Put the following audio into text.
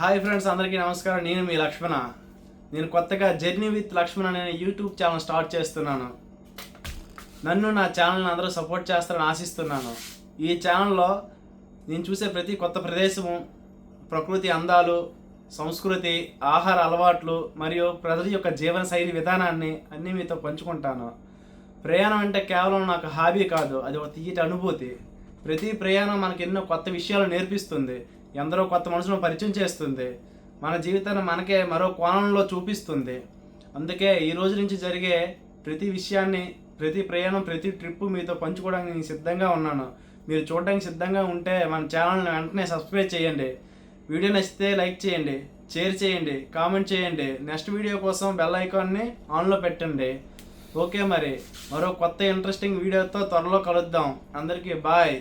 Hi friends అందరికీ నమస్కారం. నేను మీ లక్ష్మణ. నేను కొత్తగా జర్నీ విత్ లక్ష్మణ అనే యూట్యూబ్ ఛానల్ స్టార్ట్ చేస్తున్నాను. నన్ను నా ఛానల్ని అందరూ సపోర్ట్ చేస్తారని ఆశిస్తున్నాను. ఈ ఛానల్లో నేను చూసే ప్రతి కొత్త ప్రదేశము ప్రకృతి అందాలు సంస్కృతి ఆహార అలవాట్లు మరియు ప్రజల యొక్క జీవన శైలి విధానాన్ని అన్నీ మీతో పంచుకుంటాను. ప్రయాణం అంటే కేవలం నాకు హాబీ కాదు అది ఒక తీయటి అనుభూతి. ప్రతి ప్రయాణం మనకి ఎన్నో కొత్త విషయాలు నేర్పిస్తుంది. ఎందరో కొత్త మనుషులను పరిచయం చేస్తుంది. మన జీవితాన్ని మనకే మరో కోణంలో చూపిస్తుంది. అందుకే ఈ రోజు నుంచి జరిగే ప్రతి విషయాన్ని ప్రతి ప్రయాణం ప్రతి ట్రిప్ మీతో పంచుకోవడానికి నేను సిద్ధంగా ఉన్నాను. మీరు చూడడానికి సిద్ధంగా ఉంటే మన ఛానల్ని వెంటనే సబ్స్క్రైబ్ చేయండి. వీడియో నచ్చితే లైక్ చేయండి షేర్ చేయండి కామెంట్ చేయండి. నెక్స్ట్ వీడియో కోసం బెల్ ఐకాన్ని ఆన్లో పెట్టండి. ఓకే మరి. మరో కొత్త ఇంట్రెస్టింగ్ వీడియోతో త్వరలో కలుద్దాం. అందరికీ బాయ్.